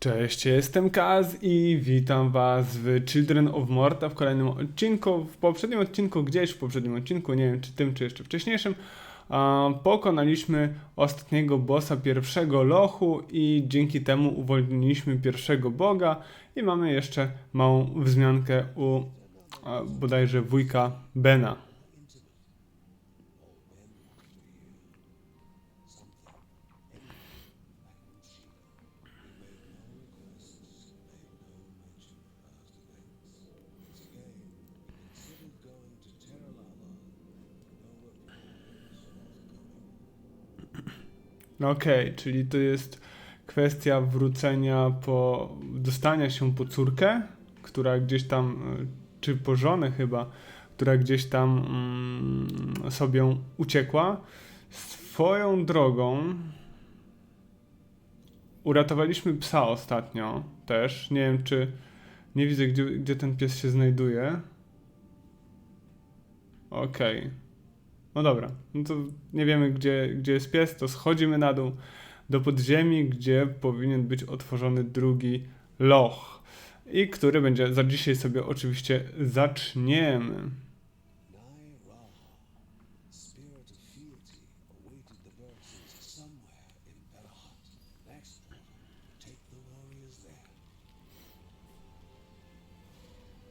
Cześć, jestem Kaz i witam Was w Children of Morta w kolejnym odcinku. W poprzednim odcinku, gdzieś w poprzednim odcinku, nie wiem czy tym, czy jeszcze wcześniejszym, pokonaliśmy ostatniego bossa pierwszego lochu i dzięki temu uwolniliśmy pierwszego boga i mamy jeszcze małą wzmiankę u bodajże wujka Bena. No okej, czyli to jest kwestia wrócenia po. dostania się po córkę, która gdzieś tam, y, czy po żonę chyba, która gdzieś tam mm, sobie uciekła. Swoją drogą. Uratowaliśmy psa ostatnio też. Nie wiem, czy. Nie widzę, gdzie, gdzie ten pies się znajduje. Okej. No dobra, no to nie wiemy, gdzie, gdzie jest pies, to schodzimy na dół do podziemi, gdzie powinien być otworzony drugi loch. I który będzie za dzisiaj sobie oczywiście zaczniemy.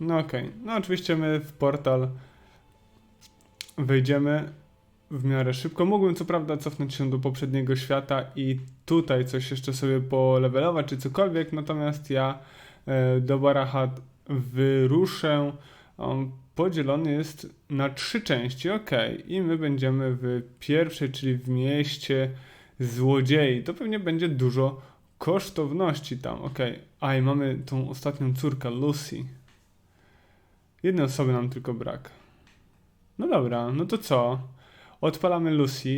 No okej, no oczywiście my w portal wejdziemy w miarę szybko. Mógłbym co prawda cofnąć się do poprzedniego świata i tutaj coś jeszcze sobie polevelować czy cokolwiek, natomiast ja e, do Barahat wyruszę. On podzielony jest na trzy części, ok. I my będziemy w pierwszej, czyli w mieście złodziei. To pewnie będzie dużo kosztowności tam, ok. A i mamy tą ostatnią córkę, Lucy. Jednej osoby nam tylko brak. No dobra, no to co? Odpalamy Lucy,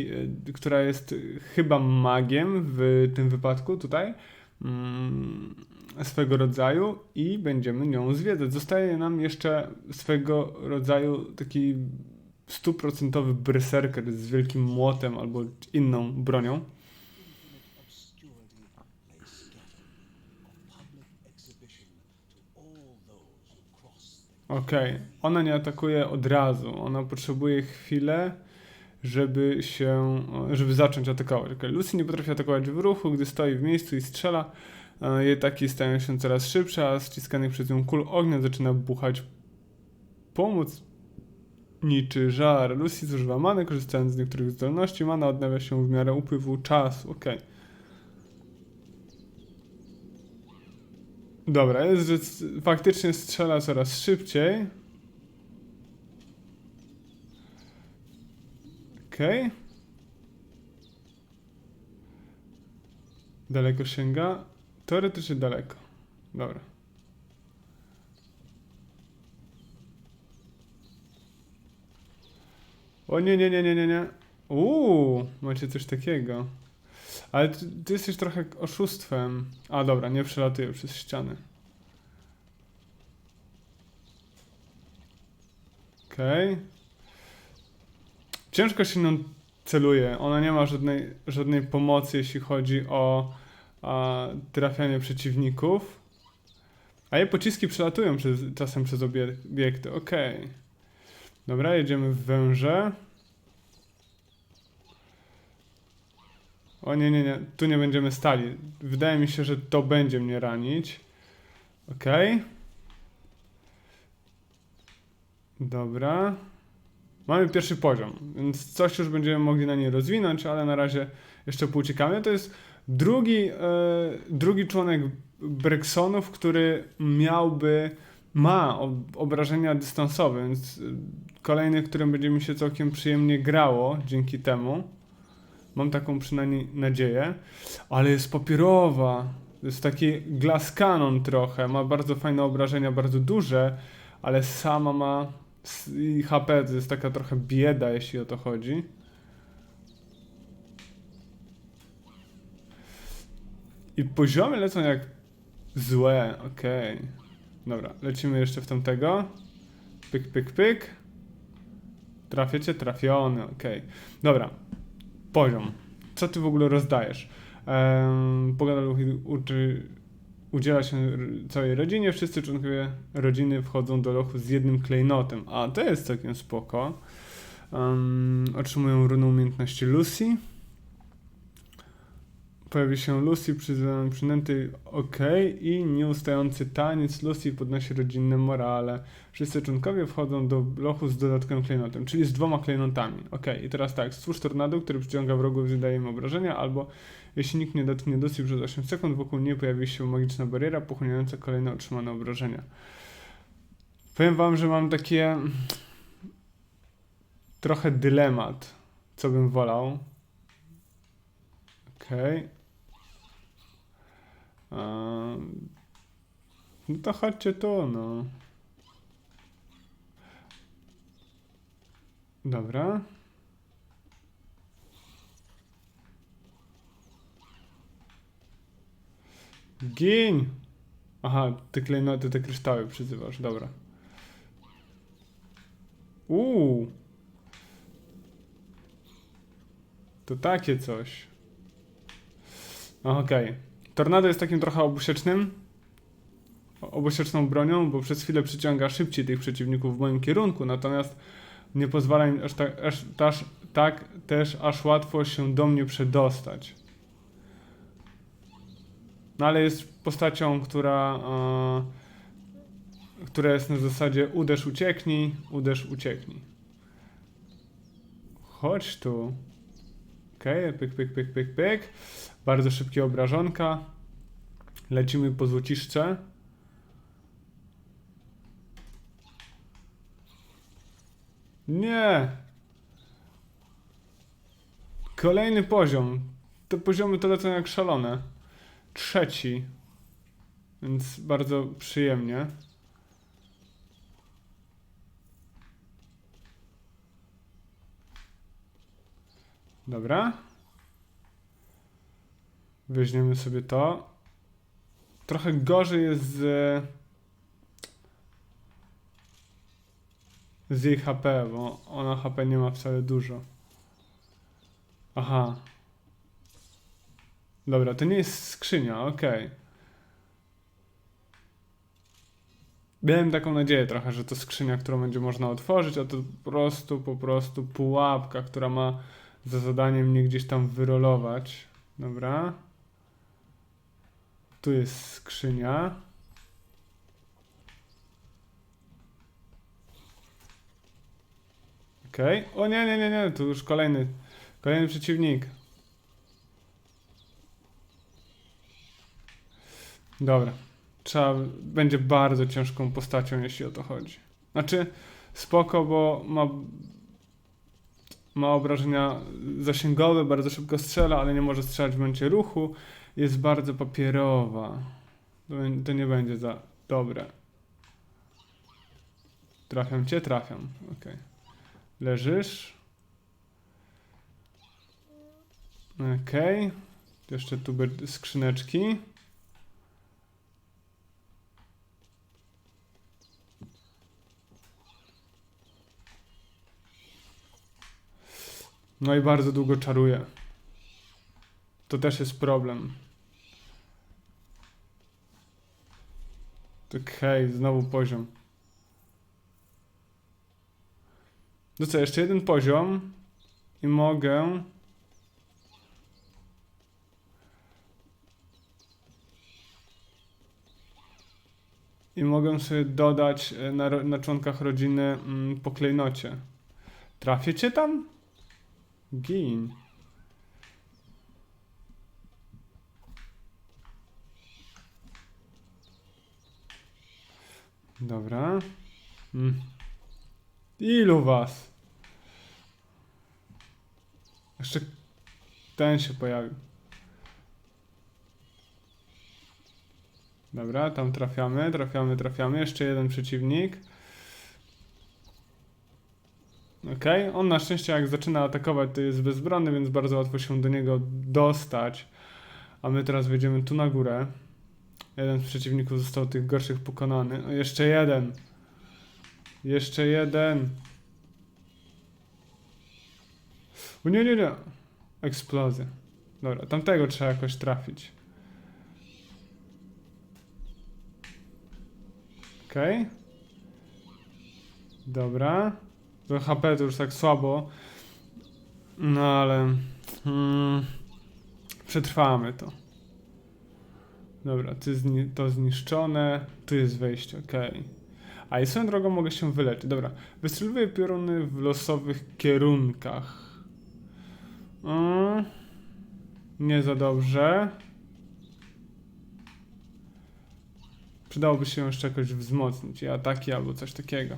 y, która jest chyba magiem w tym wypadku tutaj. Mm, swego rodzaju i będziemy nią zwiedzać. Zostaje nam jeszcze swego rodzaju taki stuprocentowy berserker z wielkim młotem albo inną bronią. Okej, ona nie atakuje od razu. Ona potrzebuje chwilę, żeby się, żeby zacząć atakować. Okay. Lucy nie potrafi atakować w ruchu, gdy stoi w miejscu i strzela. E, Jej ataki stają się coraz szybsze, a ściskanych przez nią kul ognia zaczyna buchać pomóc niczy żar. Lucy zużywa many, korzystając z niektórych zdolności. Mana odnawia się w miarę upływu czasu. Okej. Dobra, jest, że faktycznie strzela coraz szybciej. Okej. Daleko sięga? Teoretycznie daleko. Dobra. O nie, nie, nie, nie, nie, nie. Uuu, macie coś takiego. Ale ty, ty jesteś trochę oszustwem. A dobra, nie przelatuję przez ściany. Okej. Ciężko się nią celuje. Ona nie ma żadnej, żadnej pomocy, jeśli chodzi o a, trafianie przeciwników. A jej pociski przelatują przez, czasem przez obie- obiekty. Okej. Dobra, jedziemy w węże. O nie, nie, nie. Tu nie będziemy stali. Wydaje mi się, że to będzie mnie ranić. Okej. Dobra. Mamy pierwszy poziom, więc coś już będziemy mogli na niej rozwinąć, ale na razie jeszcze pouciekamy. To jest drugi, e, drugi członek Breksonów, który miałby, ma ob- obrażenia dystansowe, więc e, kolejny, którym będzie mi się całkiem przyjemnie grało dzięki temu. Mam taką przynajmniej nadzieję. Ale jest papierowa. Jest taki glass cannon trochę. Ma bardzo fajne obrażenia, bardzo duże, ale sama ma i HP to jest taka trochę bieda, jeśli o to chodzi. I poziomy lecą jak złe, okej. Dobra, lecimy jeszcze w tamtego. Pyk, pyk, pyk. Trafiecie? Trafiony, okej. Dobra, poziom. Co ty w ogóle rozdajesz? Um, uczy udziela się całej rodzinie. Wszyscy członkowie rodziny wchodzą do lochu z jednym klejnotem. A to jest całkiem spoko. Um, otrzymują runę umiejętności Lucy. Pojawi się Lucy przy zadanym przynętej OK i nieustający taniec Lucy podnosi rodzinne morale. Wszyscy członkowie wchodzą do lochu z dodatkowym klejnotem, czyli z dwoma klejnotami. OK, i teraz tak, stwórz tornado, który przyciąga wrogów i zadaje im obrażenia, albo jeśli nikt nie dotknie Lucy przez 8 sekund, wokół niej pojawi się magiczna bariera pochłaniająca kolejne otrzymane obrażenia. Powiem wam, że mam takie trochę dylemat, co bym wolał. Okej. Ehm, No to chodźcie tu, no. Dobra. Gin! Aha, te klejnoty, te kryształy przyzywasz, dobra. Uuu. To takie coś. Okej. Tornado jest takim trochę obusiecznym. Obusieczną bronią, bo przez chwilę przyciąga szybciej tych przeciwników w moim kierunku, natomiast nie pozwala im aż tak, aż, tak też aż łatwo się do mnie przedostać. No ale jest postacią, która, e, która jest na zasadzie uderz, ucieknij, uderz, ucieknij. Chodź tu. Okej, pyk, pyk, pyk, pyk, pyk. Bardzo szybkie obrażonka. Lecimy po złociszcze. Nie! Kolejny poziom. Te poziomy to lecą jak szalone. Trzeci. Więc bardzo przyjemnie. Dobra. Weźmiemy sobie to. Trochę gorzej jest z, z jej HP, bo ona HP nie ma wcale dużo. Aha. Dobra, to nie jest skrzynia, okej. Miałem taką nadzieję trochę, że to skrzynia, którą będzie można otworzyć, a to po prostu, po prostu pułapka, która ma za zadanie mnie gdzieś tam wyrolować. Dobra. Tu jest skrzynia. Okej. O nie, nie, nie, nie, tu już kolejny, kolejny przeciwnik. Dobra. Trzeba, będzie bardzo ciężką postacią, jeśli o to chodzi. Znaczy, spoko, bo ma, ma obrażenia zasięgowe, bardzo szybko strzela, ale nie może strzelać w momencie ruchu. Jest bardzo papierowa. To, to nie będzie za dobre. Trafiam cię? Trafiam. Okej. Leżysz. Okej. Jeszcze tu skrzyneczki. No i bardzo długo czaruje. To też jest problem. Okej, znowu poziom. No co, jeszcze jeden poziom i mogę... I mogę sobie dodać e, na, na członkach rodziny mm, po klejnocie. Trafię cię tam? Gin. Dobra. Mm. Ilu was? Jeszcze ten się pojawił. Dobra, tam trafiamy, trafiamy, trafiamy. Jeszcze jeden przeciwnik. Okej, on na szczęście jak zaczyna atakować to jest bezbronny, więc bardzo łatwo się do niego dostać. A my teraz wejdziemy tu na górę. Jeden z przeciwników został tych gorszych pokonany. O, jeszcze jeden. Jeszcze jeden. O nie, nie, nie. Eksplozja. Dobra, tamtego trzeba jakoś trafić. Okej. Dobra. To HP to już tak słabo. No ale... Mm, przetrwamy to. Dobra, ty zni to zniszczone. Tu jest wejście, okej. A i swoją drogą mogę się wyleczyć. Dobra. Wystrzeliwuję pioruny w losowych kierunkach. Mm, nie za dobrze. Przydałoby się jeszcze jakoś wzmocnić. I ataki albo coś takiego.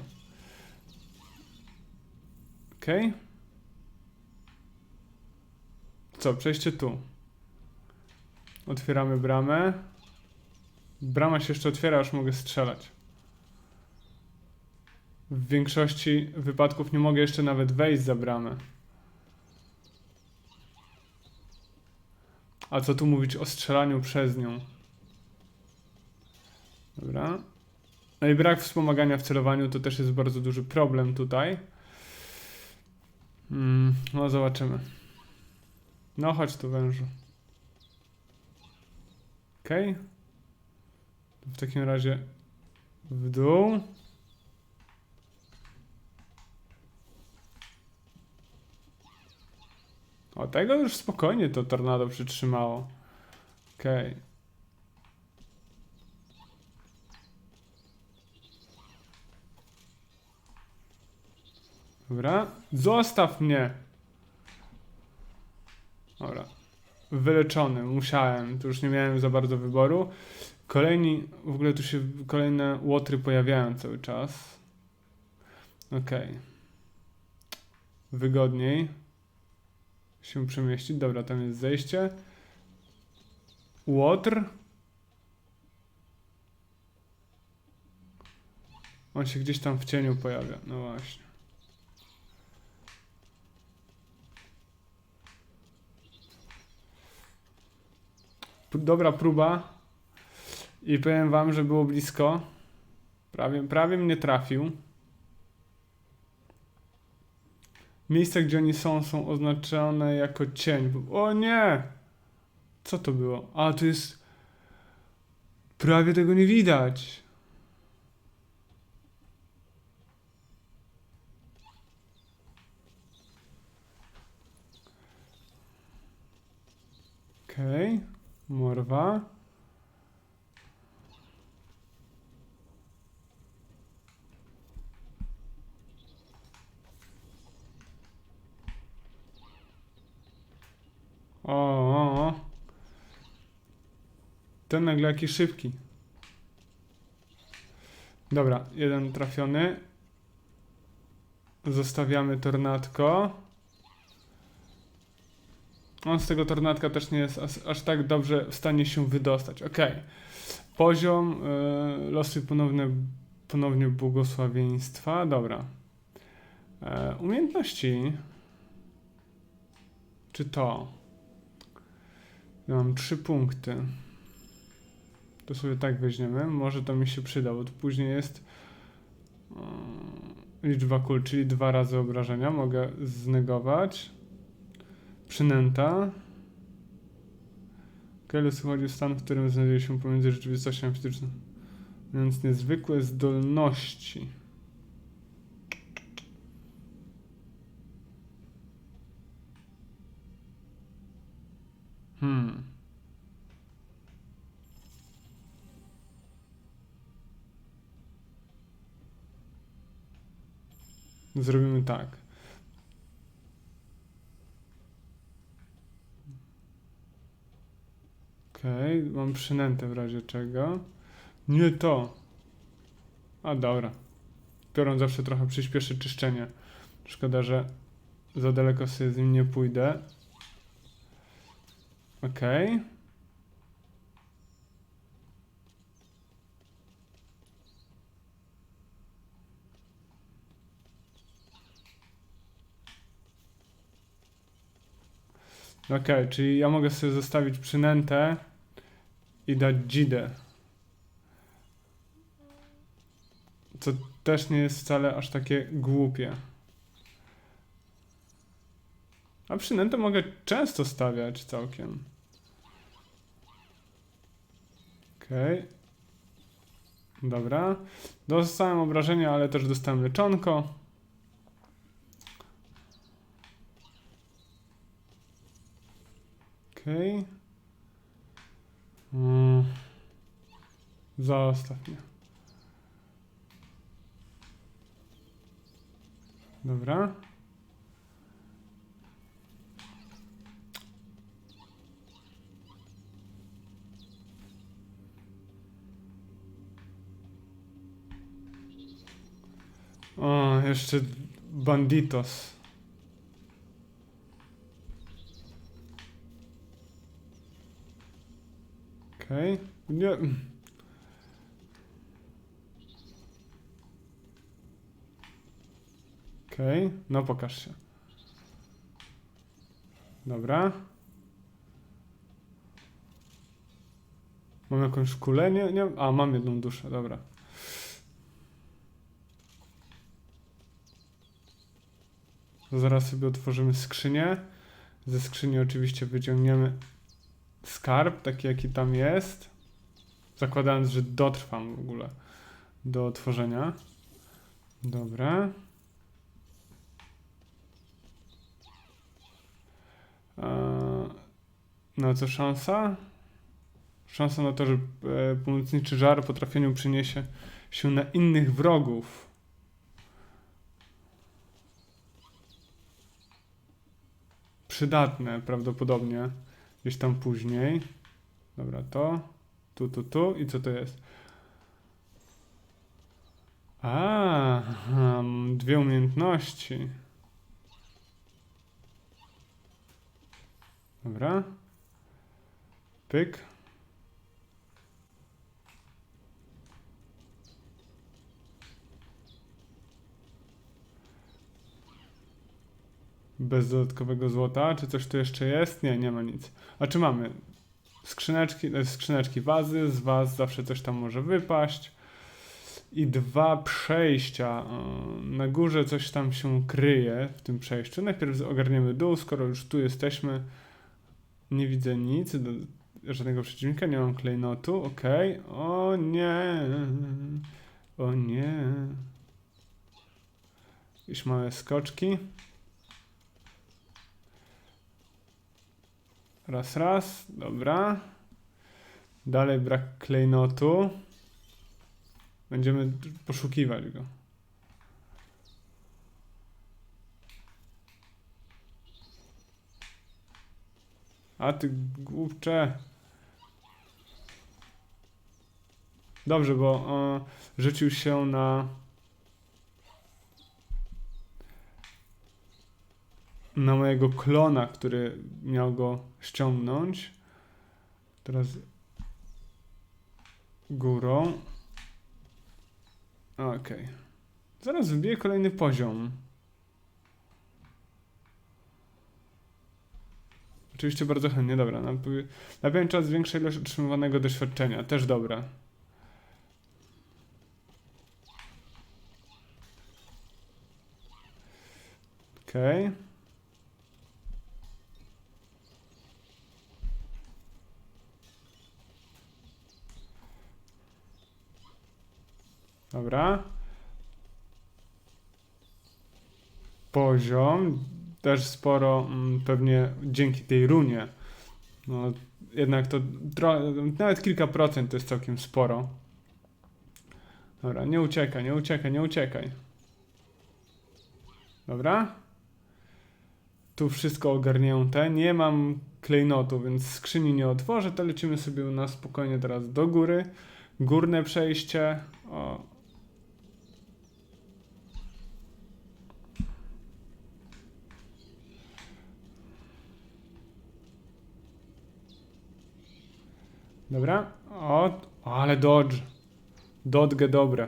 Okej. Co, przejście tu. Otwieramy bramę. Brama się jeszcze otwiera, już mogę strzelać. W większości wypadków nie mogę jeszcze nawet wejść za bramę. A co tu mówić o strzelaniu przez nią? Dobra. No i brak wspomagania w celowaniu to też jest bardzo duży problem tutaj. Mm, no zobaczymy. No chodź tu wężu. Okej. W takim razie w dół. O, tego już spokojnie to tornado przytrzymało. Okej. Dobra. Zostaw mnie! Dobra. Wyleczony, musiałem. Tu już nie miałem za bardzo wyboru. Kolejni, w ogóle tu się kolejne łotry pojawiają cały czas. Okej. Wygodniej się przemieścić. Dobra, tam jest zejście. Łotr. On się gdzieś tam w cieniu pojawia. No właśnie. Dobra próba. I powiem wam, że było blisko. Prawie, prawie mnie trafił. Miejsca, gdzie oni są, są oznaczone jako cień. O nie! Co to było? A, to jest... Prawie tego nie widać. Okej. Okay. Morwa. O, o, o. Ten nagle jaki szybki. Dobra, jeden trafiony. Zostawiamy tornadko. On z tego tornadka też nie jest aż, aż tak dobrze w stanie się wydostać. Ok. Poziom y, losy ponowne, ponownie błogosławieństwa. Dobra. E, umiejętności. Czy to? Ja mam trzy punkty. To sobie tak weźmiemy. Może to mi się przyda, bo później jest yy, liczba kul, czyli dwa razy obrażenia. Mogę znegować. Przynęta. Kelus chodzi o stan, w którym znajduje się pomiędzy rzeczywistością a fizyczną. Więc niezwykłe zdolności. Hmm. Zrobimy tak. Okej, okay, mam przynętę w razie czego. Nie to. A dobra. Piorun zawsze trochę przyspieszy czyszczenie. Szkoda, że za daleko sobie z nim nie pójdę. Okej. Okay. Okej, czyli ja mogę sobie zostawić przynętę i dać dzidę. Co też nie jest wcale aż takie głupie. A przynętę mogę często stawiać całkiem. Okej. Okay. Dobra. Dostałem obrażenia, ale też dostałem leczonko. Okej. Mm. Zostaw mnie. Dobra. O, jeszcze banditos. Okej. Nie. Okej, no pokaż się. Dobra. Mam jakąś kulę? Nie, nie. A, mam jedną duszę, dobra. Zaraz sobie otworzymy skrzynię. Ze skrzyni oczywiście wyciągniemy skarb, taki jaki tam jest. Zakładając, że dotrwam w ogóle do otworzenia. Dobra. Eee, No co szansa? Szansa na to, że e, pomocniczy żar po trafieniu przyniesie się na innych wrogów. Przydatne prawdopodobnie gdzieś tam później. Dobra, to. Tu, tu, tu. I co to jest? A, dwie umiejętności. Dobra. Pyk. Bez dodatkowego złota. Czy coś tu jeszcze jest? Nie, nie ma nic. A czy mamy? Skrzyneczki, e, skrzyneczki wazy. Z was zawsze coś tam może wypaść. I dwa przejścia. E, Na górze coś tam się kryje w tym przejściu. Najpierw ogarniemy dół, skoro już tu jesteśmy. Nie widzę nic, żadnego przeciwnika, nie mam klejnotu, okej. O nie, o nie. Jakieś małe skoczki. Raz, raz, dobra. Dalej brak klejnotu. Będziemy poszukiwać go. A ty głupcze. Dobrze, bo e, rzucił się na. Na mojego klona, który miał go ściągnąć. Teraz górą. Okej. Zaraz wbiję kolejny poziom. Oczywiście bardzo chętnie, dobra. Na, na pewien czas większa ilość otrzymywanego doświadczenia, też dobra. Okej. Dobra. Poziom też sporo mm, pewnie dzięki tej runie. No, jednak to nawet kilka procent to jest całkiem sporo. Dobra, nie uciekaj, nie uciekaj, nie uciekaj. Dobra. Tu wszystko ogarnięte. Nie mam klejnotu, więc skrzyni nie otworzę, to lecimy sobie na spokojnie teraz do góry. Górne przejście. O, Dobra. O, ale dodge. Dodge dobre.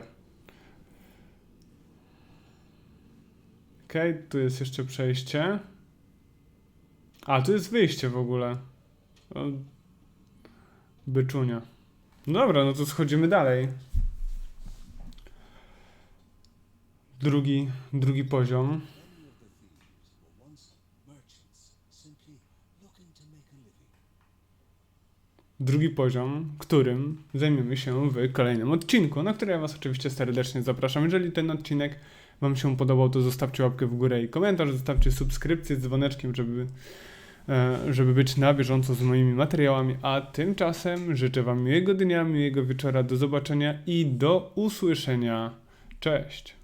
Okej, tu jest jeszcze przejście. A, tu jest wyjście w ogóle. Byczunia. Dobra, no to schodzimy dalej. Drugi, drugi poziom. Drugi poziom, którym zajmiemy się w kolejnym odcinku, na który ja Was oczywiście serdecznie zapraszam. Jeżeli ten odcinek Wam się podobał, to zostawcie łapkę w górę i komentarz, zostawcie subskrypcję z dzwoneczkiem, żeby, e, żeby być na bieżąco z moimi materiałami. A tymczasem życzę Wam miłego dnia, miłego wieczora, do zobaczenia i do usłyszenia. Cześć!